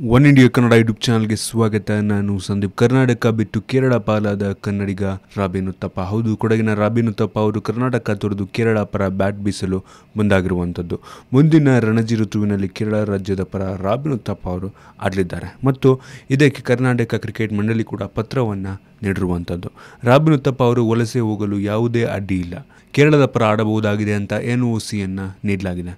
One India Kannada YouTube ಚಾನಲ್ಗೆ ಸ್ವಾಗತ. ನಾನು ಸಂದೀಪ್ ಕರ್ನಾಟಕ, ಬಿಟ್ಟು ಕೇರಳ ಪಾಲಾದ ಕನ್ನಡಿಗ ರಾಬಿನು ತಪ್ಪ ಹೌದು, ಕೊಡಗಿನ ರಾಬಿನು ತಪ್ಪ ಅವರು ಕರ್ನಾಟಕ ತೊರೆದು ಕೇರಳ ಪರ ಬ್ಯಾಟ್ ಬೀಸಲು ಮುಂದಾಗಿರುವಂಥದ್ದು. ಮುಂದಿನ ರಣಜಿ ಋತುವಿನಲ್ಲಿ ಕೇರಳ ರಾಜ್ಯದ ಪರ ರಾಬಿನು ತಪ್ಪ ಅವರು ಆಡಲಿದ್ದಾರೆ. ಮತ್ತು ಇದಕ್ಕೆ ಕರ್ನಾಟಕ ಕ್ರಿಕೆಟ್ ಮಂಡಳಿ ಕೂಡ ಪತ್ರವನ್ನು ನೀಡಿರುವಂಥದ್ದು. ರಾಬಿನು ತಪ್ಪ ಅವರು ವಲಸೆ ಹೋಗಲು ಯಾವುದೇ ಅಡ್ಡಿ ಇಲ್ಲ. ಕೇರಳದ ಪರ ಆಡಬಹುದಾಗಿದೆ ಅಂತ ಎನ್ ಒ ಸಿಯನ್ನು ನೀಡಲಾಗಿದೆ.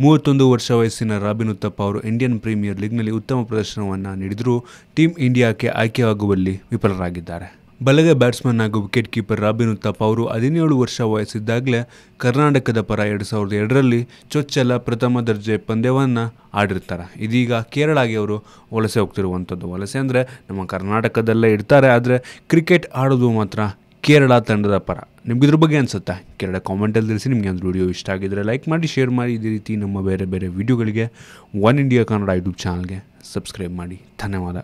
ಮೂವತ್ತೊಂದು ವರ್ಷ ವಯಸ್ಸಿನ ರಾಬಿನ್ ಉತ್ತಪ್ಪ ಅವರು ಇಂಡಿಯನ್ ಪ್ರೀಮಿಯರ್ ಲೀಗ್ನಲ್ಲಿ ಉತ್ತಮ ಪ್ರದರ್ಶನವನ್ನು ನೀಡಿದರೂ ಟೀಮ್ ಇಂಡಿಯಾಕ್ಕೆ ಆಯ್ಕೆಯಾಗುವಲ್ಲಿ ವಿಫಲರಾಗಿದ್ದಾರೆ. ಬಲಗ ಬ್ಯಾಟ್ಸ್ಮನ್ ಹಾಗೂ ವಿಕೆಟ್ ಕೀಪರ್ ರಾಬಿನ್ ಉತ್ತಪ್ಪ ಅವರು ಹದಿನೇಳು ವರ್ಷ ವಯಸ್ಸಿದ್ದಾಗಲೇ ಕರ್ನಾಟಕದ ಪರ ಎರಡು ಸಾವಿರದ ಎರಡರಲ್ಲಿ ಚೊಚ್ಚಲ ಪ್ರಥಮ ದರ್ಜೆ ಪಂದ್ಯವನ್ನು ಆಡಿರ್ತಾರೆ. ಇದೀಗ ಕೇರಳಗೆ ಅವರು ವಲಸೆ ಹೋಗ್ತಿರುವಂಥದ್ದು ವಲಸೆ ಅಂದರೆ ನಮ್ಮ ಕರ್ನಾಟಕದಲ್ಲೇ ಇರ್ತಾರೆ. ಆದರೆ ಕ್ರಿಕೆಟ್ ಆಡೋದು ಮಾತ್ರ ಕೇರಳ ತಂಡದ ಪರ. ನಿಮ್ಗೆ ಇದ್ರ ಬಗ್ಗೆ ಅನಿಸುತ್ತಾ? ಕೇರಳ ಕಾಮೆಂಟಲ್ಲಿ ತಿಳಿಸಿ, ನಿಮಗೆ ಒಂದು ವಿಡಿಯೋ ಇಷ್ಟ ಆಗಿದ್ರೆ ಲೈಕ್ ಮಾಡಿ ಶೇರ್ ಮಾಡಿ, ಇದೇ ರೀತಿ ನಮ್ಮ ಬೇರೆ ಬೇರೆ ವಿಡಿಯೋಗಳಿಗೆ ಒನ್ ಇಂಡಿಯಾ ಕನ್ನಡ ಯೂಟ್ಯೂಬ್ ಚಾನಲ್ಗೆ ಸಬ್ಸ್ಕ್ರೈಬ್ ಮಾಡಿ. ಧನ್ಯವಾದ.